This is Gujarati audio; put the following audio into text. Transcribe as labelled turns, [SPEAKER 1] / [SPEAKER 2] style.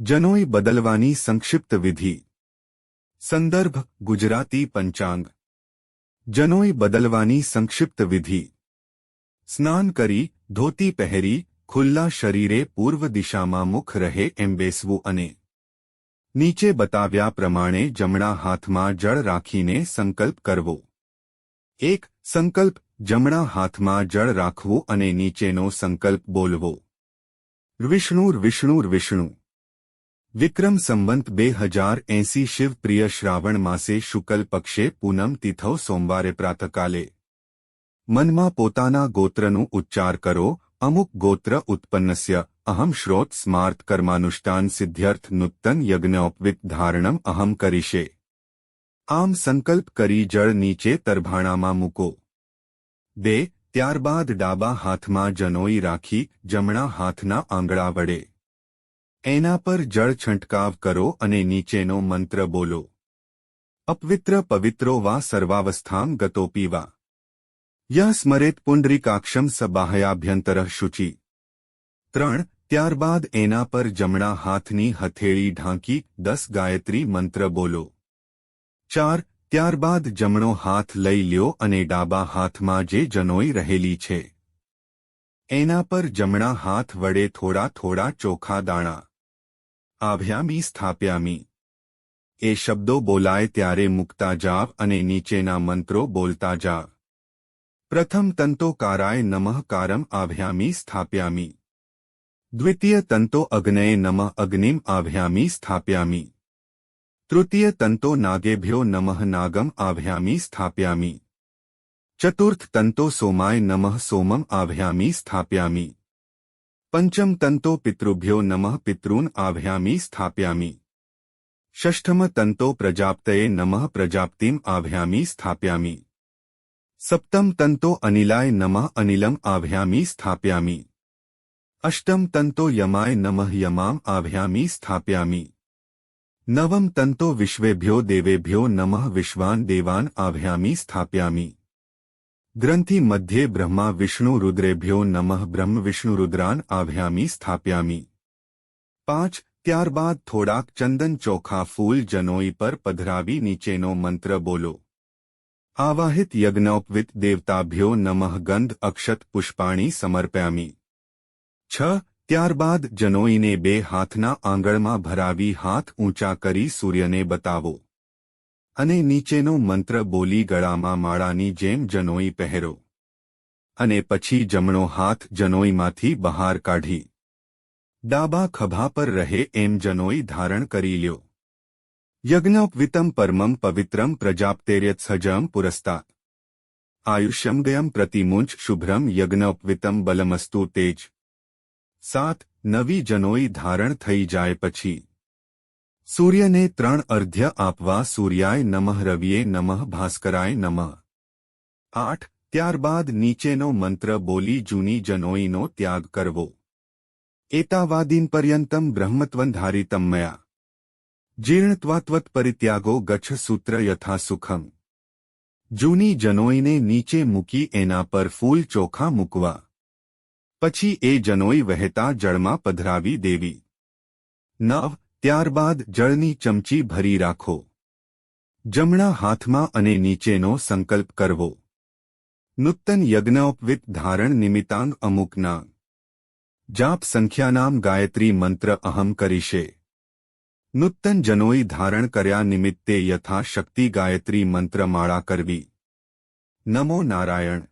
[SPEAKER 1] જનોઈ બદલવાની સંક્ષિપ્ત વિધિ. સંદર્ભ, ગુજરાતી પંચાંગ. જનોઈ બદલવાની સંક્ષિપ્ત વિધિ. સ્નાન કરી, ધોતી પહેરી, ખુલ્લા શરીરે પૂર્વ દિશામાં મુખ રહે એમ બેસવું અને નીચે બતાવ્યા પ્રમાણે જમણા હાથમાં જળ રાખીને સંકલ્પ કરવો. એક, સંકલ્પ, જમણા હાથમાં જળ રાખવું અને નીચેનો સંકલ્પ બોલવો. વિષ્ણુર વિષ્ણુર, વિષ્ણુ. વિક્રમ સંવંત બે હજાર એંસી શિવપ્રિય શ્રાવણ માસે શુકલ પક્ષે પૂનમ તિથવ સોમવારે પ્રાતકાલે. મનમાં પોતાના ગોત્રનું ઉચ્ચાર કરો, અમુક ગોત્ર ઉત્પન્નસ્ય, અહમ શ્રોત સ્માર્ત કર્માનુષ્ઠાન સિદ્ધ્યર્થ નૂતન યજ્ઞોપવિત ધારણમ અહમ કરીશે. આમ સંકલ્પ કરી જળ નીચે તરભાણામાં મૂકો. બે ત્યારબાદ ડાબા હાથમાં જનોઈ રાખી, જમણા હાથના આંગળા વડે. એના પર જળ છંટકાવ કરો અને નીચેનો મંત્ર બોલો. અપવિત્ર પવિત્રો વા સર્વાવસ્થામ ગતો પીવા યહ સ્મરેત પુંડરીકાક્ષમ સબાહયાભ્યંતર શુચિ. ત્રણ, ત્યારબાદ એના પર જમણા હાથની હથેળી ઢાંકી દસ ગાયત્રી મંત્ર બોલો. ચાર, ત્યારબાદ જમણો હાથ લઈ લ્યો અને ડાબા હાથમાં જે જનોઈ રહેલી છે. એના પર જમણા હાથ વડે થોડા થોડા ચોખા દાણા. આભ્યામી સ્થાપ્યામી. એ શબ્દો બોલાય ત્યારે મૂકતા જાવ અને નીચેના મંત્રો બોલતા જાવ. પ્રથમ તંતોકારાય નમઃ કારમ આભ્યામી સ્થાપ્યામી. દ્વિતીય તંતો અગ્નયે નમઃ અગ્નિમ આભ્યામી સ્થાપ્યામી. તૃતીય તંતો નાગેભ્યો નમઃ નાગમ આભ્યામી સ્થાપ્યામી. ચતુર્થ તંતો સોમાય નમઃ સોમમ આભ્યામી સ્થાપ્યામી. પંચમ તંતો પિતૃભ્યો નમઃ પિતॄન આભ્યામી સ્થાપ્યામી ષષ્ઠમ તંતો પ્રજાપ્તયે નમઃ પ્રજાપ્તિમ આભ્યામી સ્થાપ્યામી સપ્તમ તંતો અનિલાય નમઃ અનિલમ આભ્યામી સ્થાપ્યામી અષ્ટમ તંતો યમાય નમઃ યમામ આભ્યામી સ્થાપ્યામી નવમ તંતો વિશ્વેભ્યો દેવેભ્યો નમઃ વિશ્વાન દેવાન આભ્યામી સ્થાપ્યામી ગ્રંથિ મધ્યે બ્રહ્મા વિષ્ણુ રુદ્રેભ્યો નમઃ બ્રહ્મ વિષ્ણુ રુદ્રાન આભ્યામી સ્થાપ્યામી. પાંચ, ત્યારબાદ થોડાક ચંદન ચોખા ફૂલ જનોઈ પર પધરાવી નીચેનો મંત્ર બોલો. આવાહિત યજ્ઞોપવિત દેવતાભ્યો નમઃ ગંધ અક્ષત પુષ્પાણી સમર્પ્યામી. છ, ત્યારબાદ જનોઈને બે હાથના આંગળમાં ભરાવી હાથ ઊંચા કરી સૂર્યને બતાવો. અને નીચેનો મંત્ર બોલી ગળામાં માળાની જેમ જનોઈ પહેરો. અને પછી જમણો હાથ જનોઈમાંથી બહાર કાઢી. ડાબા ખભા પર રહે એમ જનોઈ ધારણ કરી લ્યો. યજ્ઞોપવિતમ પરમમ પવિત્રમ પ્રજાપ્તેર્યત્સજમ પુરસ્તા. આયુષ્યમ ગયમ પ્રતિમુંચ શુભ્રમ યજ્ઞોપવિતમ બલમસ્તુ તેજ. સાત, નવી જનોઈ ધારણ થઈ જાય પછી. સૂર્યને ત્રણ અર્ધ્ય આપવા સૂર્યાય નમઃ, રવિએ નમઃ, ભાસ્કરાય નમઃ. આઠ, ત્યારબાદ નીચેનો મંત્ર બોલી જૂની જનોઈનો ત્યાગ કરવો. એતાવાદીન પર્યંતમ બ્રહ્મત્વંધારિતમ મયા. જીર્ણત્વાત્વત પરિત્યાગો ગચ્છ સૂત્ર યથા સુખમ. જૂની જનોઈને નીચે મૂકી એના પર ફૂલ ચોખા મૂકવા. પછી એ જનોઈ વહેતા જળમાં પધરાવી દેવી. નવ ત્યારબાદ જળની ચમચી ભરી રાખો. જમણા હાથમાં અને નીચેનો સંકલ્પ કરવો. નૂતન યજ્ઞોપવિત ધારણ નિમિત્તાંગ અમુકના જાપ સંખ્યાનામ ગાયત્રી મંત્ર અહમ કરીશે. નૂતન જનોઈ ધારણ કર્યા નિમિત્તે યથાશક્તિ ગાયત્રી મંત્રમાળા કરવી. નમો નારાયણ.